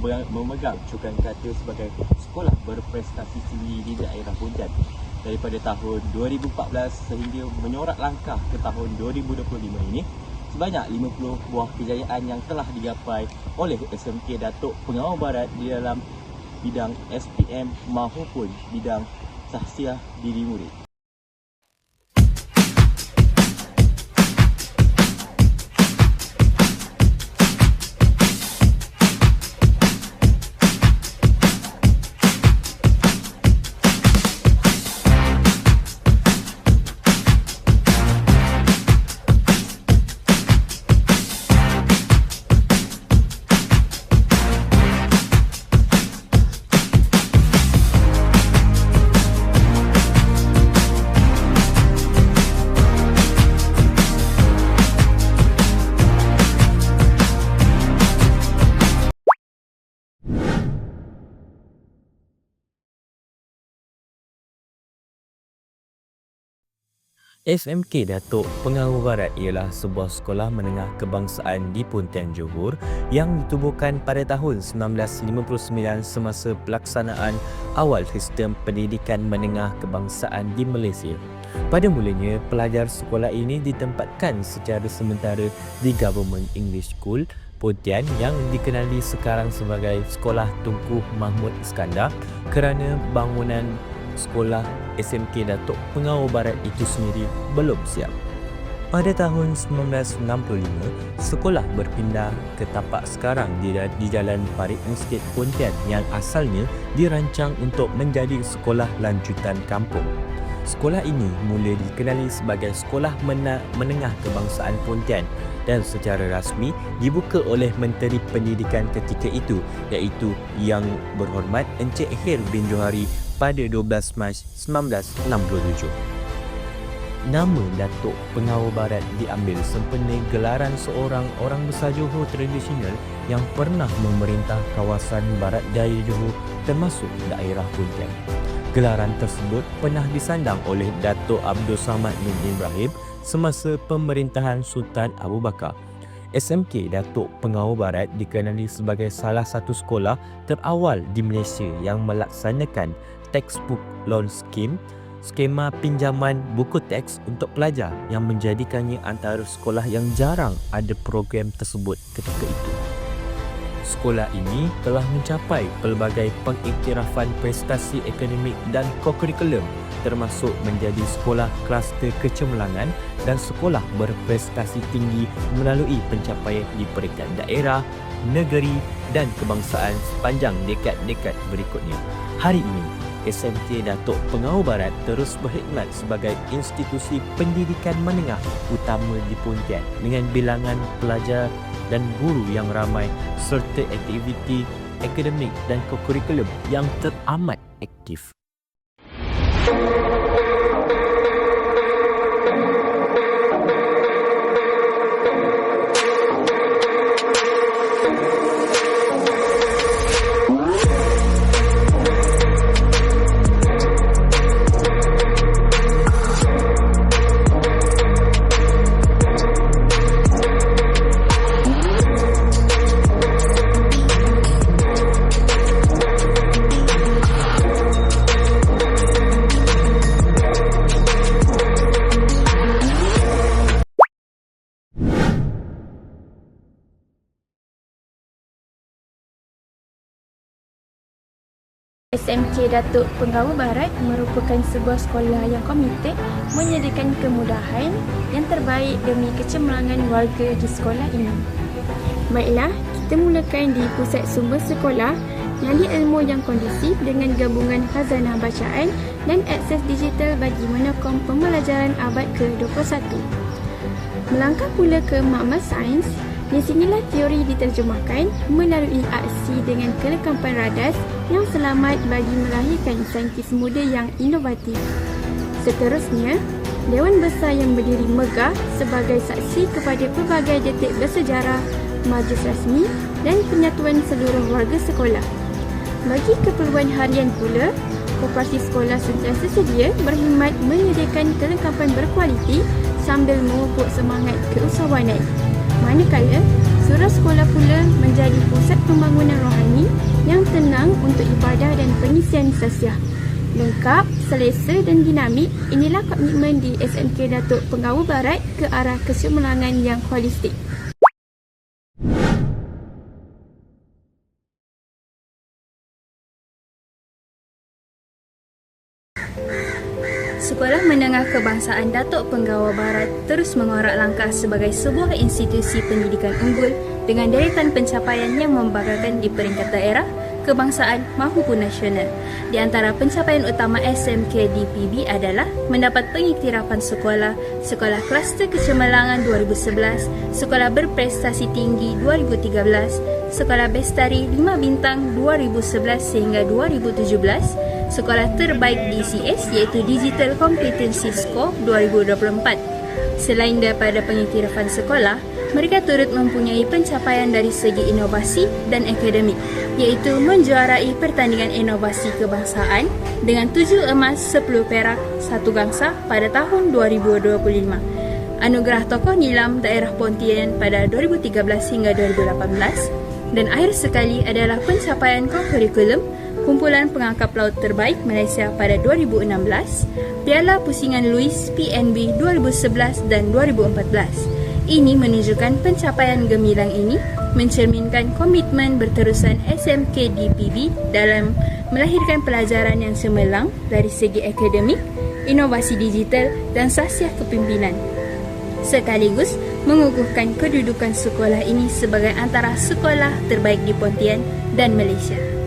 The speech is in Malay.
Memegang, cukan kata sebagai sekolah berprestasi tinggi di daerah Pontian daripada tahun 2014 sehingga menyorak langkah ke tahun 2025 ini sebanyak 50 buah kejayaan yang telah digapai oleh SMK Datuk Pengawal Barat di dalam bidang SPM maupun bidang sahsiah diri murid. SMK Datuk Pengawu Barat ialah sebuah sekolah menengah kebangsaan di Pontian Johor yang ditubuhkan pada tahun 1959 semasa pelaksanaan awal sistem pendidikan menengah kebangsaan di Malaysia. Pada mulanya, pelajar sekolah ini ditempatkan secara sementara di Government English School Pontian yang dikenali sekarang sebagai Sekolah Tunku Mahmud Iskandar kerana bangunan sekolah SMK Datuk Pengau Barat itu sendiri belum siap. Pada tahun 1965, sekolah berpindah ke tapak sekarang di, di Jalan Parit Estate Pontian yang asalnya dirancang untuk menjadi sekolah lanjutan kampung. Sekolah ini mula dikenali sebagai Sekolah Mena- Menengah Kebangsaan Pontian dan secara rasmi dibuka oleh Menteri Pendidikan ketika itu iaitu Yang Berhormat Encik Hir bin Johari pada 12 Mac 1967. Nama Datuk Pengawal Barat diambil sempena gelaran seorang orang besar Johor tradisional yang pernah memerintah kawasan Barat Daya Johor termasuk daerah Pontian. Gelaran tersebut pernah disandang oleh Datuk Abdul Samad bin Ibrahim semasa pemerintahan Sultan Abu Bakar. SMK Datuk Pengawal Barat dikenali sebagai salah satu sekolah terawal di Malaysia yang melaksanakan textbook loan scheme, skema pinjaman buku teks untuk pelajar yang menjadikannya antara sekolah yang jarang ada program tersebut ketika itu. Sekolah ini telah mencapai pelbagai pengiktirafan prestasi akademik dan kokurikulum termasuk menjadi sekolah kluster kecemerlangan dan sekolah berprestasi tinggi melalui pencapaian di peringkat daerah, negeri dan kebangsaan sepanjang dekad-dekad berikutnya. Hari ini, SMK Datuk Pengau Barat terus berkhidmat sebagai institusi pendidikan menengah utama di Pontian dengan bilangan pelajar dan guru yang ramai serta aktiviti akademik dan kokurikulum yang teramat aktif. Thank you. SMK Datuk Penggawa Barat merupakan sebuah sekolah yang komited menyediakan kemudahan yang terbaik demi kecemerlangan warga di sekolah ini. Baiklah, kita mulakan di pusat sumber sekolah nyali ilmu yang kondusif dengan gabungan khazanah bacaan dan akses digital bagi menokong pembelajaran abad ke-21. Melangkah pula ke makmal sains, di sinilah teori diterjemahkan melalui aksi dengan kelengkapan radas yang selamat bagi melahirkan saintis muda yang inovatif. Seterusnya, Dewan Besar yang berdiri megah sebagai saksi kepada pelbagai detik bersejarah, majlis rasmi dan penyatuan seluruh warga sekolah. Bagi keperluan harian pula, koperasi sekolah sentiasa sedia berkhidmat menyediakan kelengkapan berkualiti sambil memupuk semangat keusahawanan. Manakala, surau sekolah pula menjadi pusat pembangunan rohani yang tenang untuk ibadah dan pengisian sasiah. Lengkap, selesa dan dinamik, inilah komitmen di SMK Datuk Pengawu Barat ke arah kesemelangan yang holistik. Sekolah Menengah Kebangsaan Datuk Penggawa Barat terus mengorak langkah sebagai sebuah institusi pendidikan unggul dengan deretan pencapaian yang membanggakan di peringkat daerah, kebangsaan maupun nasional. Di antara pencapaian utama SMK DPB adalah mendapat pengiktirafan sekolah, Sekolah Kluster Kecemerlangan 2011, Sekolah Berprestasi Tinggi 2013, Sekolah Bestari 5 Bintang 2011 sehingga 2017, Sekolah Terbaik DCS iaitu Digital Competency Score 2024. Selain daripada pengiktirafan sekolah, mereka turut mempunyai pencapaian dari segi inovasi dan akademik iaitu menjuarai pertandingan inovasi kebangsaan dengan 7 emas, 10 perak, 1 gangsa pada tahun 2025. Anugerah Tokoh Nilam Daerah Pontian pada 2013 hingga 2018 dan akhir sekali adalah pencapaian kurikulum Kumpulan Pengangkap Laut Terbaik Malaysia pada 2016, Piala Pusingan Louis PNB 2011 dan 2014. Ini menunjukkan pencapaian gemilang ini mencerminkan komitmen berterusan SMK DPB dalam melahirkan pelajaran yang cemerlang dari segi akademik, inovasi digital dan sasiah kepimpinan. Sekaligus mengukuhkan kedudukan sekolah ini sebagai antara sekolah terbaik di Pontian dan Malaysia.